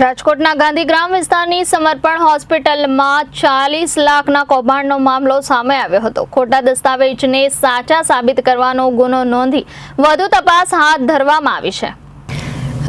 રાજકોટના ગાંધીગ્રામ વિસ્તારની સમર્પણ હોસ્પિટલમાં ચાલીસ લાખના કૌભાંડનો મામલો સામે આવ્યો હતો. ખોટા દસ્તાવેજને સાચા સાબિત કરવાનો ગુનો નોંધી વધુ તપાસ હાથ ધરવામાં આવી છે.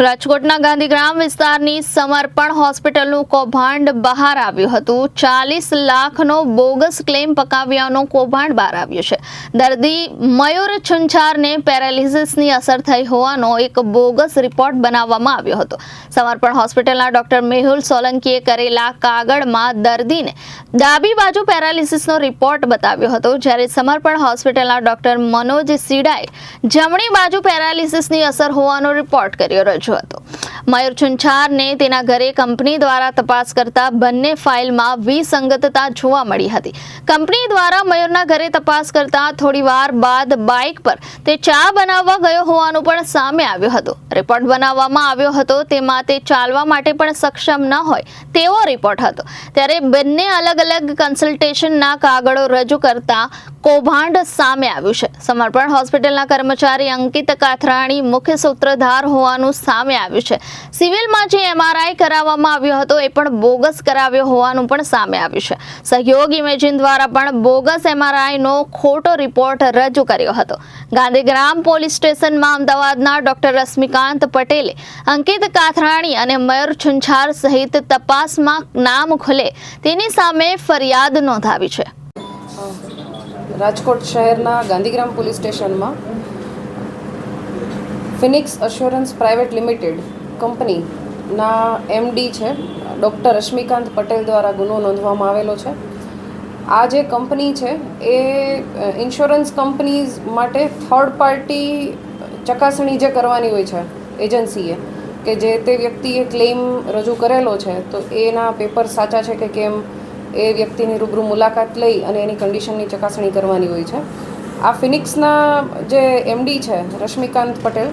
રાજકોટના ગાંધીગ્રામ વિસ્તારની સમર્પણ હોસ્પિટલનું કૌભાંડ બહાર આવ્યું હતું. ચાલીસ લાખનો બોગસ ક્લેમ પકાવ્યાનો કૌભાંડ બહાર આવ્યું છે. દર્દી મયુર છુંછારને પેરાલિસિસની અસર થઈ હોવાનો એક બોગસ રિપોર્ટ બનાવવામાં આવ્યો હતો. સમર્પણ હોસ્પિટલના ડોક્ટર મેહુલ સોલંકીએ કરેલા કાગળમાં દર્દીને ડાબી બાજુ પેરાલિસિસનો રિપોર્ટ બતાવ્યો હતો, જ્યારે સમર્પણ હોસ્પિટલના ડોક્ટર મનોજ સીડાએ જમણી બાજુ પેરાલિસિસની અસર હોવાનો રિપોર્ટ કર્યો. રજૂ હતો. મયુર છુંછારને તેના ઘરે કંપની દ્વારા તપાસ કરતા બંને ફાઇલમાં વિસંગતતા જોવા મળી હતી. કંપની દ્વારા મયુરના ઘરે તપાસ કરતા થોડી વાર બાદ બાઇક પર તે ચા બનાવવા ગયો હોવાનું પણ સામે આવ્યું હતું. રિપોર્ટ બનાવવામાં આવ્યો હતો, તેમાં તે ચાલવા માટે પણ સક્ષમ ન હોય તેવો રિપોર્ટ હતો. ત્યારે બંને અલગ અલગ કન્સલ્ટેશનના કાગળો રજૂ કરતા કૌભાંડ સામે આવ્યું છે. સમર્પણ હોસ્પિટલના કર્મચારી અંકિત કાથરાણી મુખ્ય સૂત્રધાર હોવાનું સામે આવ્યું છે. સિવિલમાં જે એમઆરઆઈ કરાવવામાં આવ્યો હતો એ પણ બોગસ કરાવ્યો હોવાનું પણ સામે આવ્યું છે. સહયોગ ઇમેજિન દ્વારા પણ બોગસ એમઆરઆઈનો ખોટો રિપોર્ટ રજૂ કર્યો હતો. ગાંધીગ્રામ પોલીસ સ્ટેશનમાં અમદાવાદના ડોક્ટર રશ્મિકાંત પટેલે અંકિત કાથરાણી અને મયુર છુંછાર સહિત તપાસમાં નામ ખુલે તેની સામે ફરિયાદ નોંધાવી છે. રાજકોટ શહેરના ગાંધીગ્રામ પોલીસ સ્ટેશનમાં ફિનિક્સ અશ્યોરન્સ પ્રાઇવેટ લિમિટેડ કંપનીના એમડી છે, ડૉક્ટર રશ્મિકાંત પટેલ દ્વારા ગુનો નોંધવામાં આવેલો છે. આ જે કંપની છે, એ ઇન્સ્યોરન્સ કંપનીઝ માટે થર્ડ પાર્ટી ચકાસણી જે કરવાની હોય છે એજન્સીએ કે જે તે વ્યક્તિએ ક્લેમ રજૂ કરેલો છે, તો એના પેપર સાચા છે કે કેમ? એ વ્યક્તિની રૂબરૂ મુલાકાત લઈ અને એની કન્ડિશનની ચકાસણી કરવાની હોય છે. આ ફિનિક્સના જે એમડી છે, રશ્મિકાંત પટેલ,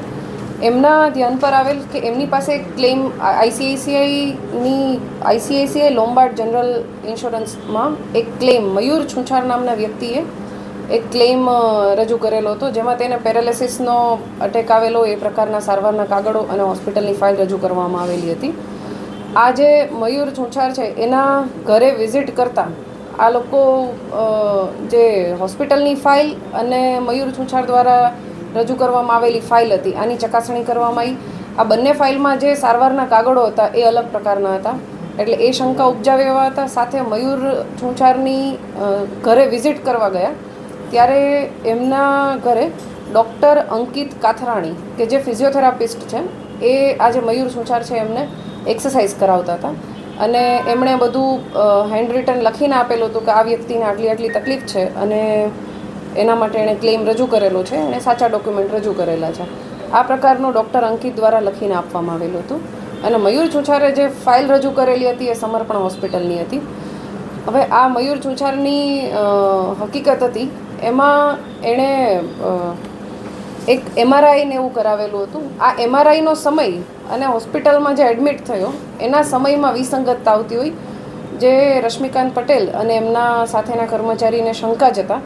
એમના ધ્યાન પર આવેલ કે એમની પાસે ક્લેમ આઈસીઆઈસીઆઈની આઈસીઆઈસીઆઈ લોમ્બાર્ડ જનરલ ઇન્સ્યોરન્સમાં એક ક્લેમ મયુર છુંછાર નામના વ્યક્તિએ એક ક્લેમ રજૂ કરેલો હતો, જેમાં તેને પેરાલિસિસનો અટેક આવેલો, એ પ્રકારના સારવારના કાગળો અને હોસ્પિટલની ફાઇલ રજૂ કરવામાં આવેલી હતી. આ જે મયુર છુંછાર છે, એના ઘરે વિઝિટ કરતાં આ લોકો જે હોસ્પિટલની ફાઇલ અને મયુર છુંછાર દ્વારા રજૂ કરવામાં આવેલી ફાઇલ હતી, આની ચકાસણી કરવામાં આવી આ બંને ફાઇલમાં જે સારવારના કાગળો હતા, એ અલગ પ્રકારના હતા. એટલે એ શંકા ઉપજાવે એવા હતા. સાથે મયુર છુંછારની ઘરે વિઝિટ કરવા ગયા. ત્યારે એમના ઘરે ડૉક્ટર અંકિત કાથરાણી, કે જે ફિઝિયોથેરાપિસ્ટ છે, એ આ જે મયુર છુંછાર છે એમને એક્સરસાઇઝ કરાવતા હતા. અને એમણે બધું હેન્ડ રિટન લખીને આપેલું હતું કે આ વ્યક્તિને આટલી આટલી તકલીફ છે અને એના માટે એણે ક્લેમ રજૂ કરેલો છે, એણે સાચા ડોક્યુમેન્ટ રજૂ કરેલા છે. આ પ્રકારનું ડૉક્ટર અંકિત દ્વારા લખીને આપવામાં આવેલું હતું. અને મયુર છુછારે જે ફાઇલ રજૂ કરેલી હતી એ સમર્પણ હોસ્પિટલની હતી. હવે આ મયુર છુછારની હકીકત હતી. એમાં એણે એક એમઆરઆઈને એવું કરાવેલું હતું. આ એમઆરઆઈનો સમય અને હોસ્પિટલમાં જે એડમિટ થયો, એના સમયમાં વિસંગતતા આવતી હોય, જે રશ્મિકાંત પટેલ અને એમના સાથેના કર્મચારીને શંકા જતા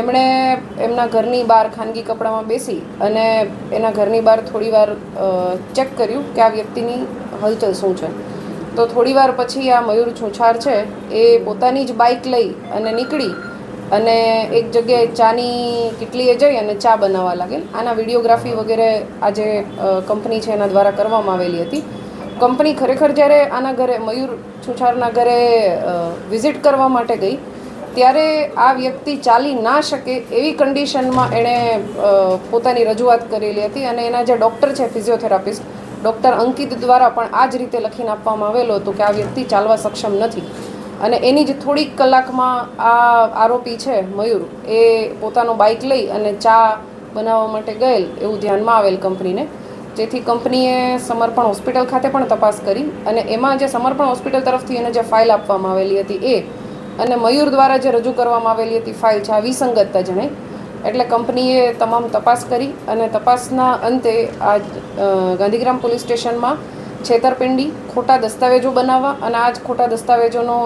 એમણે એમના ઘરની બહાર ખાનગી કપડામાં બેસી અને એના ઘરની બહાર થોડીવાર ચેક કર્યું કે આ વ્યક્તિની હલચલ શું છે. તો થોડીવાર પછી આ મયુર છૂછાર છે, એ પોતાની જ બાઇક લઈ અને નીકળી અને એક જગ્યાએ ચાની કીટલીએ જઈ અને ચા બનાવવા લાગેલ. આના વિડીયોગ્રાફી વગેરે આ જે કંપની છે એના દ્વારા કરવામાં આવેલી હતી. કંપની ખરેખર જ્યારે આના ઘરે, મયુર છુછારના ઘરે વિઝિટ કરવા માટે ગઈ, ત્યારે આ વ્યક્તિ ચાલી ના શકે એવી કન્ડિશનમાં એણે પોતાની રજૂઆત કરેલી હતી અને એના જે ડૉક્ટર છે, ફિઝિયોથેરાપિસ્ટ, ડૉક્ટર અંકિત દ્વારા પણ આ જ રીતે લખીને આપવામાં આવેલું હતું કે આ વ્યક્તિ ચાલવા સક્ષમ નથી. અને એની જ થોડીક કલાકમાં આ આરોપી છે, મયુર, એ પોતાનો બાઇક લઈ અને ચા બનાવવા માટે ગયેલ એવું ધ્યાનમાં આવેલ કંપનીને. જેથી કંપનીએ સમર્પણ હોસ્પિટલ ખાતે પણ તપાસ કરી અને એમાં જે સમર્પણ હોસ્પિટલ તરફથી એને જે ફાઇલ આપવામાં આવેલી હતી એ અને મયુર દ્વારા જે રજૂ કરવામાં આવેલી હતી ફાઇલ છે, આ વિસંગતતા જણાય. એટલે કંપનીએ તમામ તપાસ કરી અને તપાસના અંતે આ ગાંધીગ્રામ પોલીસ સ્ટેશનમાં છેતરપિંડી, ખોટા દસ્તાવેજો બનાવવા અને આ જ ખોટા દસ્તાવેજોનો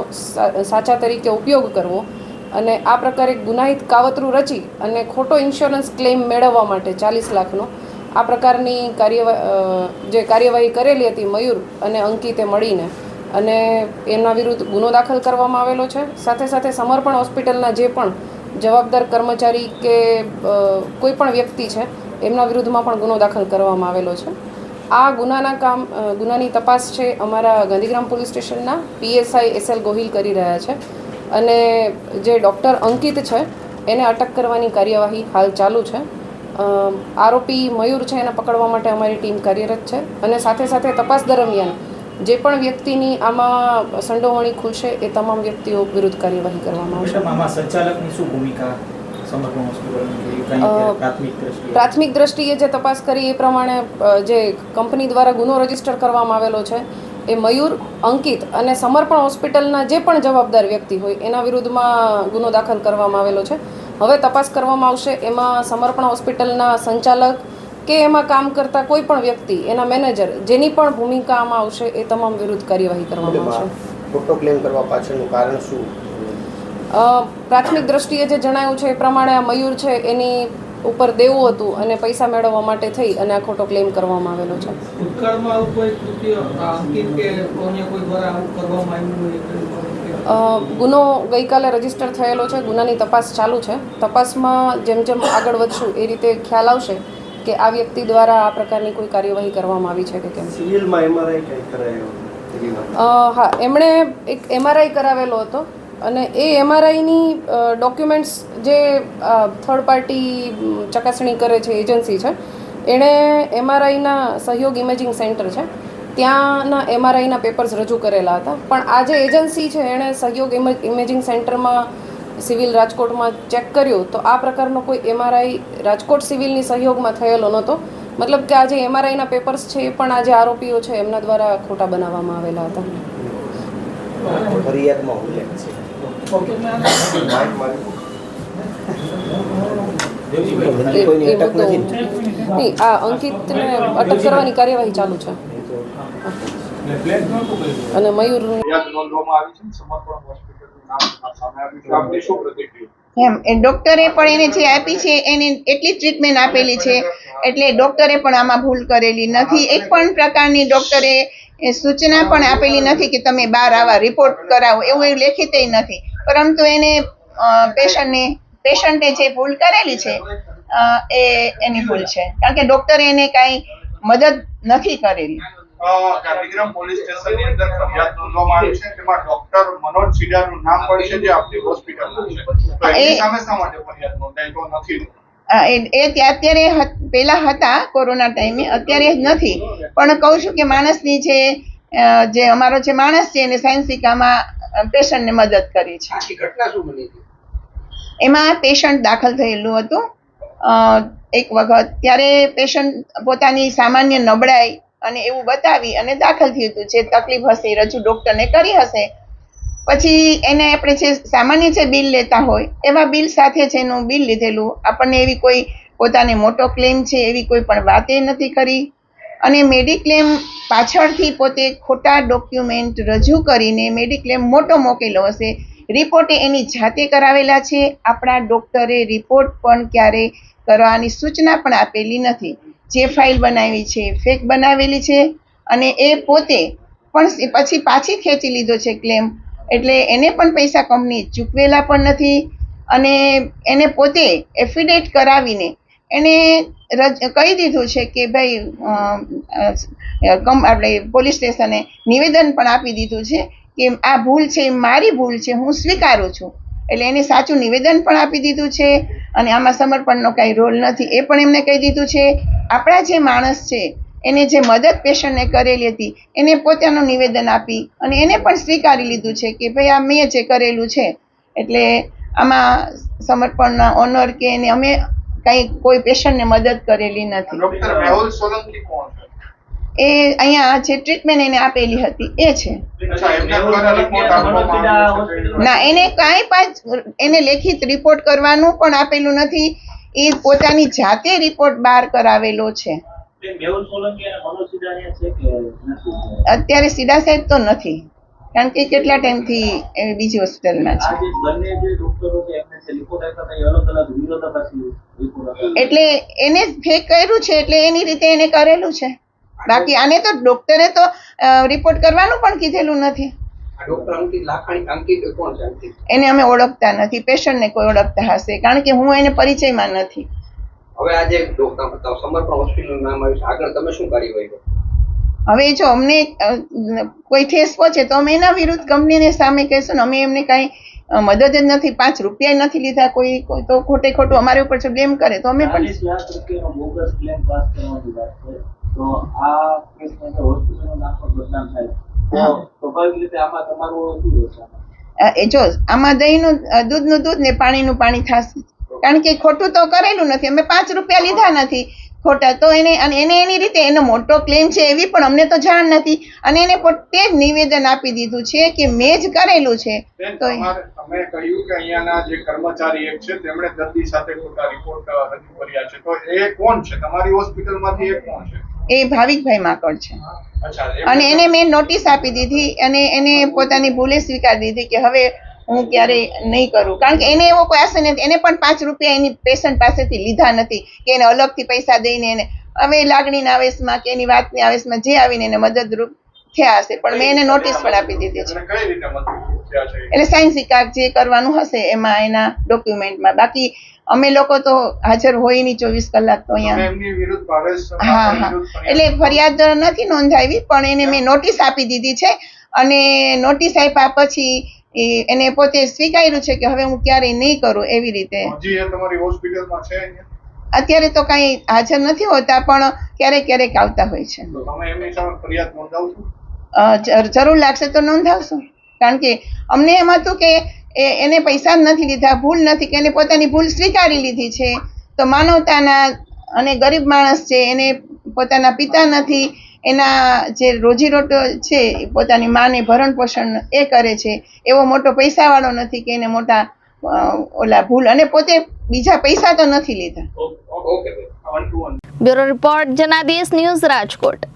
સાચા તરીકે ઉપયોગ કરવો અને આ પ્રકારે ગુનાહિત કાવતરું રચી અને ખોટો ઇન્સ્યોરન્સ ક્લેમ મેળવવા માટે ચાલીસ લાખનો આ પ્રકારની કાર્યવાહી જે કાર્યવાહી કરેલી હતી મયુર અને અંકિતે મળીને અને એમના વિરુદ્ધ ગુનો દાખલ કરવામાં આવેલો છે. સાથે સાથે સમર્પણ હોસ્પિટલના જે પણ જવાબદાર કર્મચારી કે કોઈ પણ વ્યક્તિ છે, એમના વિરુદ્ધમાં પણ ગુનો દાખલ કરવામાં આવેલો છે. આ ગુનાના કામ ગુનાની તપાસ છે અમારા ગાંધીગ્રામ પોલીસ સ્ટેશનના. પીએસઆઈ એસ એલ ગોહિલ કરી રહ્યા છે. અને જે ડૉક્ટર અંકિત છે, એને અટક કરવાની કાર્યવાહી હાલ ચાલુ છે. આરોપી મયુર છે, એને પકડવા માટે અમારી ટીમ કાર્યરત છે. અને સાથે સાથે તપાસ દરમિયાન જે પણ વ્યક્તિની આમાં સંડોવણી ખુલશે, એ તમામ વ્યક્તિઓ વિરુદ્ધ કાર્યવાહી કરવામાં આવશે. સંચાલકની શું ભૂમિકા? પ્રાથમિક દ્રષ્ટિએ જે તપાસ કરી એ પ્રમાણે જે કંપની દ્વારા ગુનો રજિસ્ટર કરવામાં આવેલો છે એ મયુર અંકિત અને સમર્પણ હોસ્પિટલના જે પણ જવાબદાર વ્યક્તિ હોય એના વિરુદ્ધમાં ગુનો દાખલ કરવામાં આવેલો છે. હવે તપાસ કરવામાં આવશે એમાં સમર્પણ હોસ્પિટલના સંચાલક કે એમાં કામ કરતા કોઈ પણ વ્યક્તિ એના મેનેજર જેની પણ ભૂમિકામાં આવશે એ તમામ વિરુદ્ધ કાર્યવાહી કરવામાં આવશે. ખોટો ક્લેમ કરવા પાછળનું કારણ શું? પ્રાથમિક દ્રષ્ટિએ જે જણાયું છે એ પ્રમાણે આ મયુર છે એની ઉપર દેવું હતું અને પૈસા મેળવવા માટે થઈ અને આ ખોટો ક્લેમ કરવામાં આવેલો છે. ગુનો ગઈકાલે રજિસ્ટર થયેલો છે ગુનાની તપાસ ચાલુ છે. તપાસમાં જેમ જેમ આગળ વધશું એ રીતે ખ્યાલ આવશે કે આ વ્યક્તિ દ્વારા આ પ્રકારની કોઈ કાર્યવાહી કરવામાં આવી છે કે કેમ. સિવિલમાં એમઆરઆઈ કંઈ કરાયો? હા એમણે એક એમઆરઆઈ કરાવેલો હતો. અને એ એમઆરઆઈની ડોક્યુમેન્ટ્સ જે થર્ડ પાર્ટી ચકાસણી કરે છે એજન્સી છે, એણે એમઆરઆઈના સહયોગ ઇમેજિંગ સેન્ટર છે, ત્યાંના એમઆરઆઈના પેપર્સ રજૂ કરેલા હતા. પણ આ જે એજન્સી છે, એણે સહયોગ ઇમેજિંગ સેન્ટરમાં સિવિલ રાજકોટમાં ચેક કર્યું, તો આ પ્રકારનો કોઈ એમઆરઆઈ રાજકોટ સિવિલની સહયોગમાં થયેલો નહોતો. મતલબ કે આ જે એમઆરઆઈના પેપર્સ છે, એ પણ આ જે આરોપીઓ છે, એમના દ્વારા ખોટા બનાવવામાં આવેલા હતા. ફરિયાદમાં ઉલ્લેખ છે. આ અંકિતને અટક કરવાની કાર્યવાહી ચાલુ છે અને મયુર એમ, એ ડોક્ટરે પણ એને જે આપી છે, એને એટલી ટ્રીટમેન્ટ આપેલી છે, એટલે ડોક્ટરે પણ આમાં ભૂલ કરેલી નથી. એક પણ પ્રકારની ડોક્ટરે સૂચના પણ આપેલી નથી કે તમે બહાર આવા રિપોર્ટ કરાવો, એવું એવું લેખિત નથી. પરંતુ એને પેશન્ટને પેશન્ટે જે ભૂલ કરેલી છે એ એની ભૂલ છે. કારણ કે ડોક્ટરે એને કાંઈ મદદ નથી કરેલી. ગાંધીગ્રામ પોલીસ સ્ટેશનની અંદર ફરિયાદ નોંધવામાં આવી છે તેમાં ડોક્ટર મનોજ સિડાનું નામ પણ છે જે આપની હોસ્પિટલમાં છે. તો એની એ- સામે શા માટે ફરિયાદ નોંધાઈ? તો નથી. એ એ અત્યારે પહેલા હતા કોરોના ટાઈમે અત્યારે નથી. પણ કહું છું કે માણસની જે જે અમારો જે માણસ છે એને સાયન્સિકામાં પેશન્ટને મદદ કરી છે. ઘટના શું બની એમાં પેશન્ટ દાખલ થયેલું હતું. એક વખત ત્યારે પેશન્ટ પોતાની સામાન્ય નબળાઈ અને એવું બતાવી અને દાખલ થયું હતું. જે તકલીફ હશે એ રજૂ ડૉક્ટરને કરી હશે. પછી એને આપણે જે સામાન્ય જે બિલ લેતા હોય એવા બિલ સાથે જ એનું બિલ લીધેલું. આપણને એવી કોઈ પોતાને મોટો ક્લેમ છે એવી કોઈ પણ વાત એ નથી કરી. અને મેડિક્લેમ પાછળથી પોતે ખોટા ડોક્યુમેન્ટ રજૂ કરીને મેડિક્લેમ મોટો મોકેલો હશે. રિપોર્ટે એની જાતે કરાવેલા છે. આપણા ડૉક્ટરે રિપોર્ટ પણ ક્યારે કરવાની સૂચના પણ આપેલી નથી. જે ફાઇલ બનાવી છે ફેક બનાવેલી છે અને એ પોતે પણ પછી પાછી ખેંચી લીધો છે ક્લેમ. એટલે એને પણ પૈસા કંપની ચૂકવેલા પણ નથી અને એને પોતે એફિડેટ કરાવીને એને કહી દીધું છે કે ભાઈ કમ, આપણે પોલીસ સ્ટેશને નિવેદન પણ આપી દીધું છે કે આ ભૂલ છે મારી ભૂલ છે, હું સ્વીકારું છું. એટલે એને સાચું નિવેદન પણ આપી દીધું છે અને આમાં સમર્પણનો કાંઈ રોલ નથી. એ પણ એમને કહી દીધું છે, આપણા જે માણસ છે, એને જે મદદ પેશન્ટને કરેલી હતી, એને પોતાનું નિવેદન આપી અને એને પણ સ્વીકારી લીધું છે કે ભાઈ, આ મેં જે કરેલું છે. એટલે આમાં સમર્પણના ઓનર કે એને અમે કંઈ કોઈ પેશન્ટને મદદ કરેલી નથી. ડોક્ટર મેહુલ સોલંકી કોણ એ અહીંયા જે ટ્રીટમેન્ટ એને આપેલી હતી એ છે. ના એને કાંઈ પાંચ એને લેખિત રિપોર્ટ કરવાનું પણ આપેલું નથી. એ પોતાની જાતે રિપોર્ટ બહાર કરાવેલો છે. અત્યારે સીધા સાહેબ તો નથી. કારણ કે કેટલા ટાઈમથી એ બીજી હોસ્પિટલમાં છે. એટલે એને ફેક કર્યું છે એટલે એની રીતે એને કરેલું છે. બાકી આને તો ડોક્ટરે તો રિપોર્ટ કરવાનું પણ કીધેલું નથી. એને અમે ઓળખતા નથી પેશન્ટને કોઈ ઓળખતા હશે કારણ કે હું એને પરિચયમાં નથી. હવે આજે ડોક્ટર સમર્પણ હોસ્પિટલનું નામ આવ્યું છે. આગળ તમે શું કાર્યવાહી કરો? હવે જો અમને કોઈ ઠેસ પહોંચે તો અમે એના વિરુદ્ધ કંપનીને સામે કહેશું ને અમે એમને કાંઈ મદદ જ નથી પાંચ રૂપિયા નથી લીધા કોઈ કોઈ તો ખોટે ખોટું અમારી ઉપર બ્લેમ કરે તો અમે પણ એ જો આમાં દહીંનું દૂધનું દૂધ ને પાણીનું પાણી થશે. કારણ કે ખોટું તો કરેલું નથી અમે પાંચ રૂપિયા લીધા નથી. ખોટા. તો એને અને એને એની રીતે એનો મોટો ક્લેમ છે એવી પણ અમને તો જાણ નથી. અને એને પોતે જ નિવેદન આપી દીધું છે કે મેં જ કરેલું છે. તો એ- કહ્યું કે અહીંયાના જે કર્મચારી એક છે તેમણે દર્દી સાથે ખોટા રિપોર્ટ રજૂ કર્યા છે. તો એ કોણ છે? તમારી હોસ્પિટલમાંથી એ કોણ છે? એ ભાવિકભાઈ માકડ છે. અને એને મેં નોટિસ આપી દીધી અને એને પોતાની ભૂલે સ્વીકાર દીધી કે હવે હું ક્યારેય નહીં કરું. કારણ કે એને એવો કોઈ આશય નથી. એને પણ પાંચ રૂપિયા એની પેશન્ટ પાસેથી લીધા નથી કે એને અલગથી પૈસા દઈને એને હવે લાગણીના આવેશમાં કે એની વાતની આવેશમાં જે આવીને એને મદદરૂપ થયા હશે. પણ મેં એને નોટિસ પણ આપી દીધી છે. એટલે સાયન્સ કાગ જે કરવાનું હશે એમાં એના ડોક્યુમેન્ટમાં બાકી અમે લોકો તો હાજર હોય નહીં ચોવીસ કલાક તો અહીંયા. હા હા. એટલે ફરિયાદ નથી નોંધાવી પણ એને મેં નોટિસ આપી દીધી છે. અને નોટિસ આપ્યા પછી એ- એને પોતે સ્વીકાર્યું છે કે હવે હું ક્યારેય નહીં કરું એવી રીતે. તમારી હોસ્પિટલમાં છે અત્યારે તો કાંઈ હાજર નથી હોતા પણ ક્યારેક ક્યારેક આવતા હોય છે. જરૂર લાગશે તો નોંધાવશું. કારણ કે અમને એમ હતું કે એને પૈસા જ નથી લીધા ભૂલ નથી કે એને પોતાની ભૂલ સ્વીકારી લીધી છે. તો માનવતાના અને ગરીબ માણસ છે એને પોતાના પિતા નથી એના જે રોજીરોટો છે એ પોતાની માને ભરણ પોષણ એ કરે છે. એવો મોટો પૈસાવાળો નથી કે એને મોટા ઓલા ભૂલ અને પોતે બીજા પૈસા તો નથી two bureau report Janadesh news Rajkot.